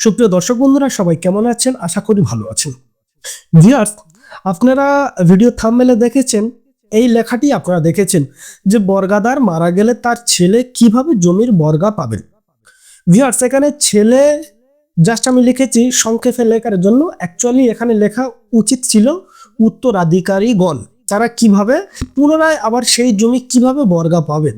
সুপ্রিয় দর্শক বন্ধুরা, সবাই কেমন আছেন? আশা করি ভালো আছেন। ভিয়ার্স আপনারা ভিডিও থামমেলে দেখেছেন, এই লেখাটি আপনারা দেখেছেন যে বর্গাদার মারা গেলে তার ছেলে কীভাবে জমির বর্গা পাবেন ভিয়ার্স এখানে ছেলে জাস্ট আমি লিখেছি, সংক্ষেপে লেখার জন্য। অ্যাকচুয়ালি এখানে লেখা উচিত ছিল উত্তরাধিকারীগণ তারা কীভাবে পুনরায় আবার সেই জমি কীভাবে বর্গা পাবেন।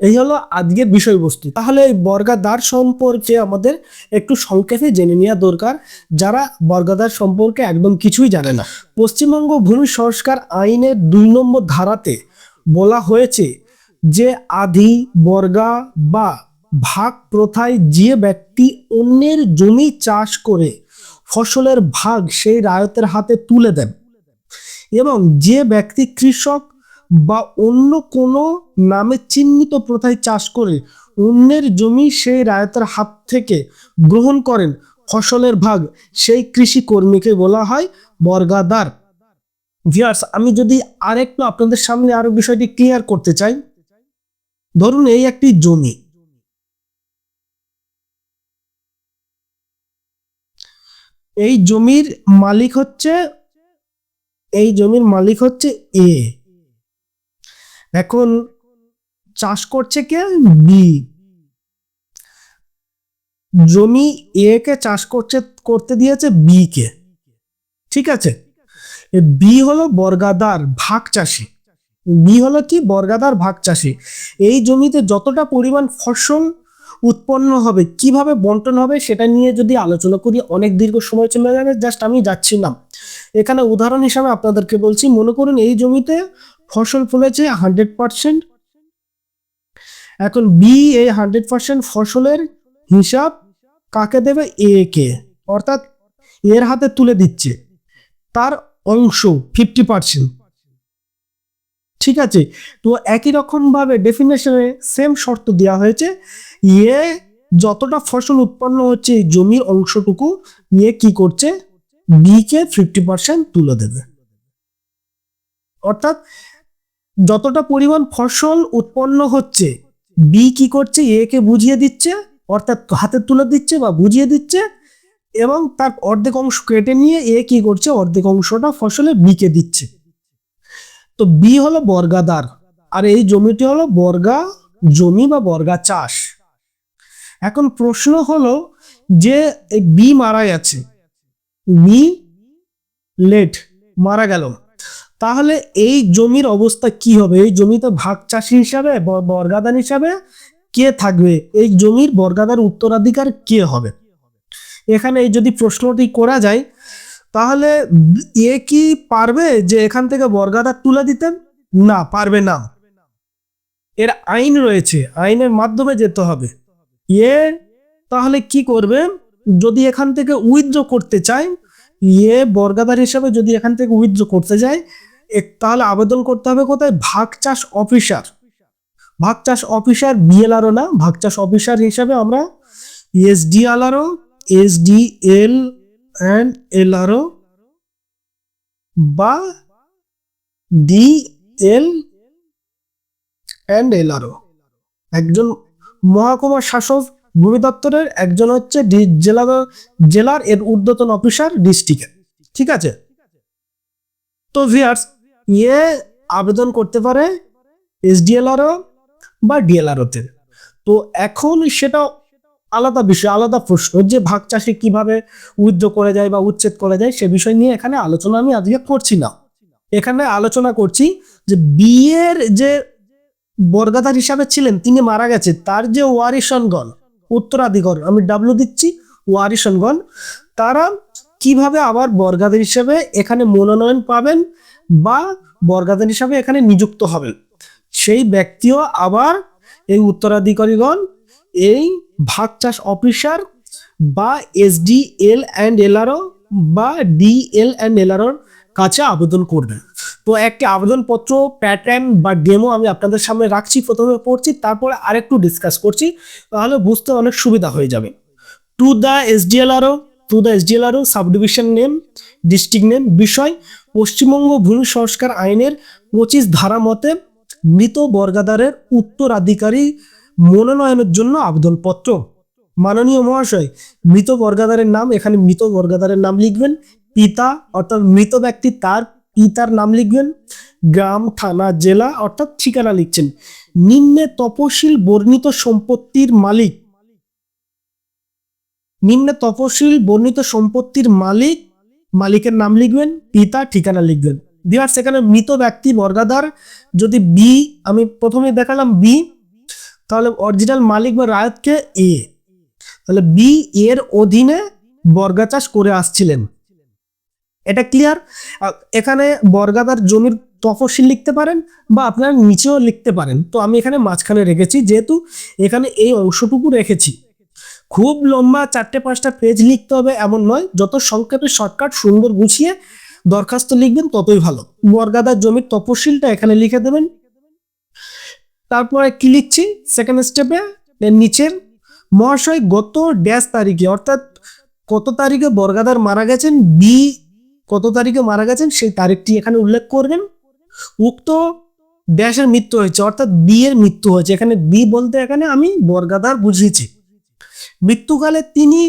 এই হলো আজকের বিষয়বস্তু। তাহলে এই বর্গাদার সম্পর্কে আমাদের একটু সংক্ষেপে জেনে নেওয়া দরকার। যারা বর্গাদার সম্পর্কে একদম কিছুই জানে না, পশ্চিমবঙ্গ ভূমি সংস্কার আইনের দুই নম্বর ধারাতে বলা হয়েছে যে আধি বর্গা বা ভাগ প্রথায় যে ব্যক্তি অন্যের জমি চাষ করে ফসলের ভাগ সেই রায়তের হাতে তুলে দেন এবং যে ব্যক্তি কৃষক বা অন্য কোনো নামে চিহ্নিত প্রথায় চাষ করে অন্যের জমি সেই রায়তের হাত থেকে গ্রহণ করেন। ফসলের ভাগ সেই কৃষি কর্মীকে বলা হয় বর্গাদার। ভিয়ার্স আমি যদি আরেকটু আপনাদের সামনে আরও বিষয়টি ক্লিয়ার করতে চাই। ধরুন এই একটি জমি। এই জমির মালিক হচ্ছে, এই জমির মালিক হচ্ছে এ। এখন চাষ করছে কে? বি। জমি এ কে চাষ করছে, করতে দিয়েছে বি কে। ঠিক আছে? বি হলো বর্গাদার ভাগ চাষি। বি হলো কি? বর্গাদার ভাগ চাষি। এই জমিতে যতটা পরিমাণ ফসল উৎপন্ন হবে, কীভাবে বন্টন হবে সেটা নিয়ে যদি আলোচনা করি, অনেক দীর্ঘ সময় চলে যাবে, জাস্ট আমি যাচ্ছি না এখানে উদাহরণ হিসাবে আপনাদেরকে বলছি, মনে করুন এই জমিতে ফসল ফলেছে হান্ড্রেড পার্সেন্ট এখন বি এই হান্ড্রেড পার্সেন্ট ফসলের হিসাব কাকে দেবে? এ কে। অর্থাৎ এর হাতে তুলে দিচ্ছে। তার অংশ ফিফটি পার্সেন্ট ঠিক আছে? তো একই রকম ভাবে ডেফিনেশনে সেম শর্ত দেওয়া হয়েছে। ইয়ে যতটা ফসল উৎপন্ন হচ্ছে এই জমির অংশটুকু নিয়ে কি করছে? বি কে ফিফটি পার্সেন্ট তুলে দেবে। অর্থাৎ যতটা পরিমাণ ফসল উৎপন্ন হচ্ছে বি কি করছে এ কে বুঝিয়ে দিচ্ছে, অর্থাৎ হাতে তুলে দিচ্ছে বা বুঝিয়ে দিচ্ছে, এবং তার অর্ধেক অংশ কেটে নিয়ে এ কি করছে, অর্ধেক অংশটা ফসলে বি কে দিচ্ছে। তো বি হলো বর্গাদার আর এই জমিটি হলো বর্গা জমি বা বর্গা চাষ। এখন প্রশ্ন হলো যে বি মারা গেছে বি লেট মারা গেল তাহলে এই জমির অবস্থা কি হবে? এই জমিতে ভাগ চাষি হিসাবে, ব- বর্গাদার হিসাবে কে থাকবে? এই জমির বর্গাদার উত্তরাধিকার কে হবে? এখানে যদি প্রশ্নটি করা যায়, তাহলে এ কি পারবে যে এখান থেকে বর্গাদার তুলে দিতেন? না, পারবে না। এর আইন রয়েছে। আইনের মাধ্যমে যেতে হবে। এ তাহলে কি করবে? যদি এখান থেকে উইথড্র করতে চায় ইয়ে বর্গাদার হিসাবে যদি এখান থেকে উইথড্র করতে যায় তাহলে আবেদন করতে হবে কোথায়? ভাগ চাষ অফিসার ভাগ চাষ অফিসার বিএলআরও না, ভাগ চাষ অফিসার হিসাবে আমরা এসডিএলআরও এসডিএল অ্যান্ড এলআরও বা ডি ডিএল অ্যান্ড এলআরও একজন মহাকুমার শাসক ভূমি দপ্তরের একজন হচ্ছে জেলা জেলার এর ঊর্ধ্বতন অফিসার ডিস্ট্রিক্টে ঠিক আছে? তো ভিয়ার্স ইয়ে আবেদন করতে পারে এসডিএলআরও বা ডিএলআরওতে। তো এখন সেটা আলাদা বিষয়, আলাদা প্রশ্ন যে ভাগ চাষি কীভাবে উইথড্র করে যায় বা উচ্ছেদ করে যায় সে বিষয় নিয়ে এখানে আলোচনা আমি আজকে করছি না। এখানে আলোচনা করছি যে বিয়ের যে বর্গাদার হিসাবে ছিলেন, তিনি মারা গেছে, তার যে ওয়ারিশনগণ উত্তরাধিকার আমি ডাব্লু দিচ্ছি ওয়ারিশনগণ তারা কীভাবে আবার বর্গাদের হিসাবে এখানে মনোনয়ন পাবেন বা বর্গাদের হিসাবে এখানে নিযুক্ত হবেন? সেই ব্যক্তিও আবার এই উত্তরাধিকারীগণ, এই ভাগ চাষ অফিসার বা S D SDL and LRO বা ডিএল অ্যান্ড এলআরওর কাছে আবেদন করবেন। তো একটি আবেদনপত্র প্যাটার্ন বা ডেমো আমি আপনাদের সামনে রাখছি, প্রথমে পড়ছি, তারপরে আরেকটু ডিসকাস করছি, তাহলে বুঝতে অনেক সুবিধা হয়ে যাবে। To the SDLRO to the SDLRO subdivision name, district name, বিষয়, পশ্চিমবঙ্গ ভূমি সংস্কার আইনের পঁচিশ ধারা মতে মৃত বর্গাদারের উত্তরাধিকারী মনোনয়নের জন্য আবেদনপত্র। মাননীয় মহাশয়, মৃত বর্গাদারের নাম, এখানে মৃত বর্গাদারের নাম লিখবেন পিতা, অর্থাৎ মৃত ব্যক্তি তার পিতার নাম লিখবেন। গ্রাম, থানা, জেলা, অর্থাৎ ঠিকানা লিখছেন। নিম্নে তপশিল বর্ণিত সম্পত্তির মালিক। নিম্নে তপশিল বর্ণিত সম্পত্তির মালিক, মালিকের নাম লিখবেন, পিতা, ঠিকানা লিখবেন। দিওয়ার সেখানে মৃত ব্যক্তি বর্গাদার যদি বি আমি প্রথমে দেখালাম বি তাহলে অরিজিনাল মালিক বা রায়তকে এ তাহলে বি এর অধীনে বর্গা চাষ করে আসছিলেন। এটা ক্লিয়ার এখানে বর্গাদার জমির তফসিল লিখতে পারেন বা আপনারা নিচেও লিখতে পারেন। তো আমি এখানে মাঝখানে রেখেছি, যেহেতু এখানে এই অংশটুকু রেখেছি। খুব লম্বা চারটে পাঁচটা পেজ লিখতে হবে এমন নয়, যত সংক্ষেপে শর্টকাট সুন্দর গুছিয়ে দরখাস্ত লিখবেন ততই ভালো। বর্গাদার জমির তপশিলটা এখানে লিখে দেবেন। তারপরে কি লিখছি? সেকেন্ড স্টেপে নিচের, মহাশয় গত ড্যাশ তারিখে, অর্থাৎ কত তারিখে বর্গাদার মারা গেছেন? বি কত তারিখে মারা গেছেন সেই তারিখটি এখানে উল্লেখ করবেন। উক্ত ড্যাশের মৃত্যু হয়েছে, অর্থাৎ বি এর মৃত্যু হয়েছে। এখানে বি বলতে এখানে আমি বর্গাদার বুঝিয়েছি। মৃত্যুকালে তিনি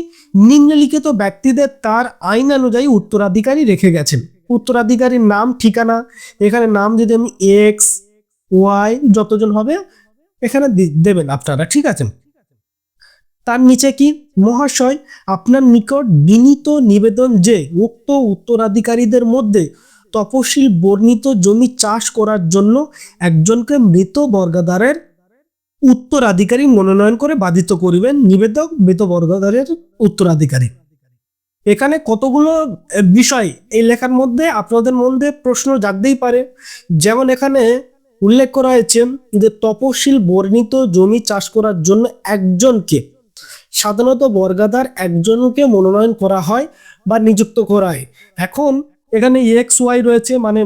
নিম্নলিখিত ব্যক্তিদের তার আইন অনুযায়ী উত্তরাধিকারী রেখে গেছেন। উত্তরাধিকারীর নাম, ঠিকানা, এখানে নাম যদি আমি এক্স, ওয়াই যতজন হবে, এখানে দেবেন আপনারা, ঠিক আছে? তার নিচে কি? মহাশয়, আপনার নিকট বিনীত নিবেদন যে, উক্ত উত্তরাধিকারীদের মধ্যে তপশিল বর্ণিত জমি চাষ করার জন্য একজনকে মৃত বর্গাদারের উত্তরাধিকারী মনোনয়ন করে বাধিত করিবেন। নিবেদক, মৃত বর্গাদারের উত্তরাধিকারী। এখানে কতগুলো বিষয় এই লেখার মধ্যে আপনাদের মধ্যে প্রশ্ন জাগতেই পারে। যেমন এখানে উল্লেখ করা হয়েছে যে, তপশিল বর্ণিত জমি চাষ করার জন্য একজনকে সাধারণত বর্গাদার একজনকে মনোনয়ন করা হয় বা নিযুক্ত করা এখন এখানে এক্স ওয়াই রয়েছে মানে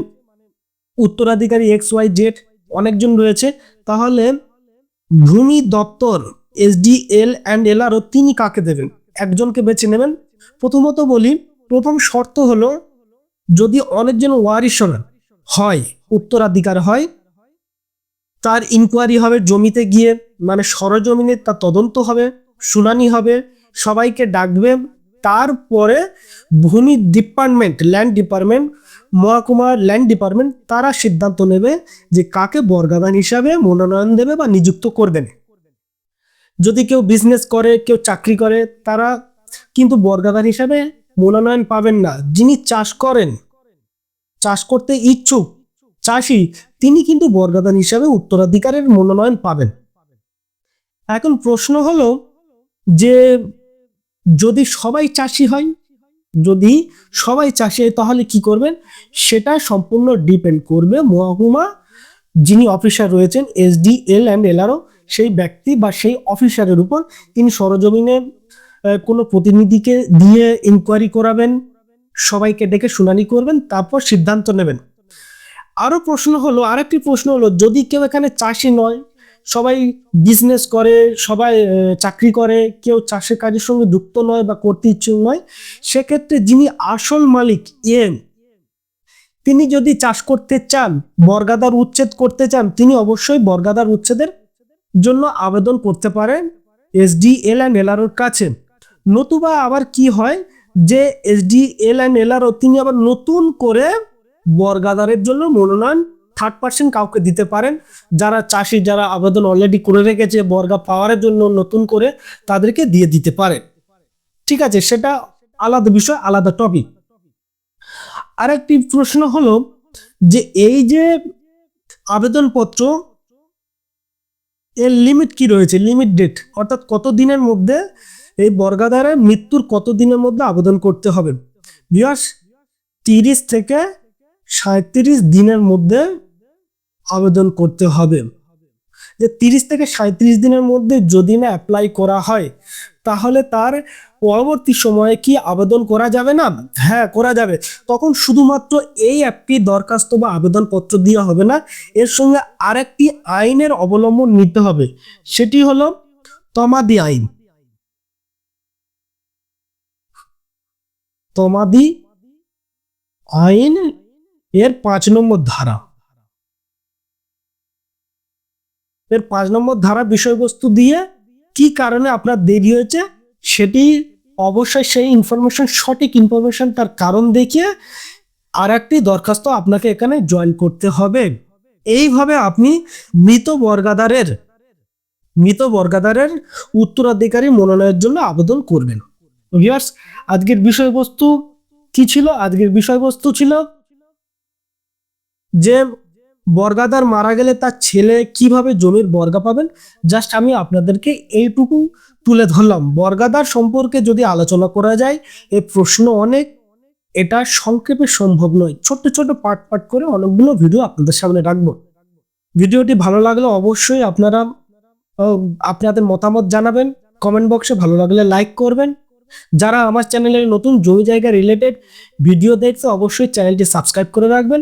উত্তরাধিকারী এক্স ওয়াই জেড অনেকজন রয়েছে। তাহলে ভূমি দপ্তর এসডিএল অ্যান্ড এল আরও তিনি কাকে দেবেন? একজনকে বেছে নেবেন। প্রথমত বলি, প্রথম শর্ত হলো যদি অনেকজন ওয়ারিশন হয়, উত্তরাধিকার হয়, তার ইনকোয়ারি হবে জমিতে গিয়ে মানে সরজমিনে তার তদন্ত হবে। শুনানি হবে, সবাইকে ডাকবে। তারপরে ভূমি ডিপার্টমেন্ট, ল্যান্ড ডিপার্টমেন্ট, মহাকুমার ল্যান্ড ডিপার্টমেন্ট, তারা সিদ্ধান্ত নেবে যে কাকে বর্গাদান হিসাবে মনোনয়ন দেবে বা নিযুক্ত করবেন যদি কেউ বিজনেস করে, কেউ চাকরি করে, তারা কিন্তু বর্গাদান হিসাবে মনোনয়ন পাবেন না। যিনি চাষ করেন, চাষ করতে ইচ্ছুক চাষি, তিনি কিন্তু বর্গাদান হিসাবে উত্তরাধিকারের মনোনয়ন পাবেন। এখন প্রশ্ন হলো যে যদি সবাই চাষি হয়, যদি সবাই চাষি হয়, তাহলে কি করবেন? সেটা সম্পূর্ণ ডিপেন্ড করবে মহকুমা, যিনি অফিসার রয়েছেন এসডিএল অ্যান্ড এলআরও সেই ব্যক্তি বা সেই অফিসারের উপর তিনি সরজমিনে কোনো প্রতিনিধিকে দিয়ে ইনকোয়ারি করাবেন, সবাইকে ডেকে শুনানি করবেন, তারপর সিদ্ধান্ত নেবেন। আরও প্রশ্ন হলো, আরেকটি প্রশ্ন হলো, যদি কেউ এখানে চাষি নয় সবাই বিজনেস করে, সবাই চাকরি করে, কেউ চাষের কাজের সঙ্গে যুক্ত নয় বা করতে ইচ্ছুক নয়। সেক্ষেত্রে যিনি আসল মালিক, এম, তিনি যদি চাষ করতে চান, বর্গাদার উচ্ছেদ করতে চান, তিনি অবশ্যই বর্গাদার উচ্ছেদের জন্য আবেদন করতে পারেন এসডিএল অ্যান্ড এলআরওর কাছে। নতুবা আবার কি হয় যে এসডিএল অ্যান্ড এলআরও, তিনি আবার নতুন করে বর্গাদারের জন্য মনোনয়ন থার্ড পার্সেন্ট কাউকে দিতে পারেন। যারা চাষি, যারা আবেদন অলরেডি করে রেখেছে, বর্গা পাওয়ারের জন্য নতুন করে তাদেরকে দিয়ে দিতে পারেন। ঠিক আছে, সেটা আলাদা বিষয়, আলাদা টপিক আরেকটি প্রশ্ন হলো যে এই যে আবেদনপত্র, এর লিমিট কি রয়েছে? লিমিট ডেট অর্থাৎ কত দিনের মধ্যে এই বর্গাদারের মৃত্যুর কত দিনের মধ্যে আবেদন করতে হবে? বিয়াস তিরিশ থেকে সাঁত্রিশ দিনের মধ্যে আবেদন করতে হবে। যে তিরিশ থেকে সাঁত্রিশ দিনের মধ্যে যদি না অ্যাপ্লাই করা হয়, তাহলে তার পরবর্তী সময়ে কি আবেদন করা যাবে না? হ্যাঁ করা যাবে। তখন শুধুমাত্র এই অ্যাপটি দরখাস্ত বা আবেদনপত্র দেওয়া হবে না, এর সঙ্গে আরেকটি আইনের অবলম্বন নিতে হবে। সেটি হলো তমাদি আইন। তমাদি আইন এর পাঁচ নম্বর ধারা। এর পাঁচ নম্বর ধারা বিষয়বস্তু দিয়ে কি কারণে আপনার দেরি হয়েছে সেটি অবশ্যই সেই ইনফরমেশন সঠিক ইনফরমেশন তার কারণ দেখিয়ে আর একটি দরখাস্ত আপনাকে এখানে জয়েন করতে হবে। এইভাবে আপনি মৃত বর্গাদারের মৃত বর্গাদারের উত্তরাধিকারী মনোনয়নের জন্য আবেদন করবেন। ভিউয়ার্স আজকের বিষয়বস্তু কি ছিল? আজকের বিষয়বস্তু ছিল যে বর্গাদার মারা গেলে তার ছেলে কীভাবে জমির বর্গা পাবেন? জাস্ট আমি আপনাদেরকে এইটুকু তুলে ধরলাম। বর্গাদার সম্পর্কে যদি আলোচনা করা যায় এই প্রশ্ন অনেক, এটা সংক্ষেপে সম্ভব নয়। ছোট্ট ছোট্ট পার্ট পার্ট করে অনেকগুলো ভিডিও আপনাদের সামনে রাখব। ভিডিওটি ভালো লাগলে অবশ্যই আপনারা আপনাদের মতামত জানাবেন। কমেন্ট বক্সে ভালো লাগলে লাইক করবেন। যারা আমার চ্যানেলে নতুন জমি জায়গা রিলেটেড ভিডিও দেখছে, অবশ্যই চ্যানেলটি সাবস্ক্রাইব করে রাখবেন।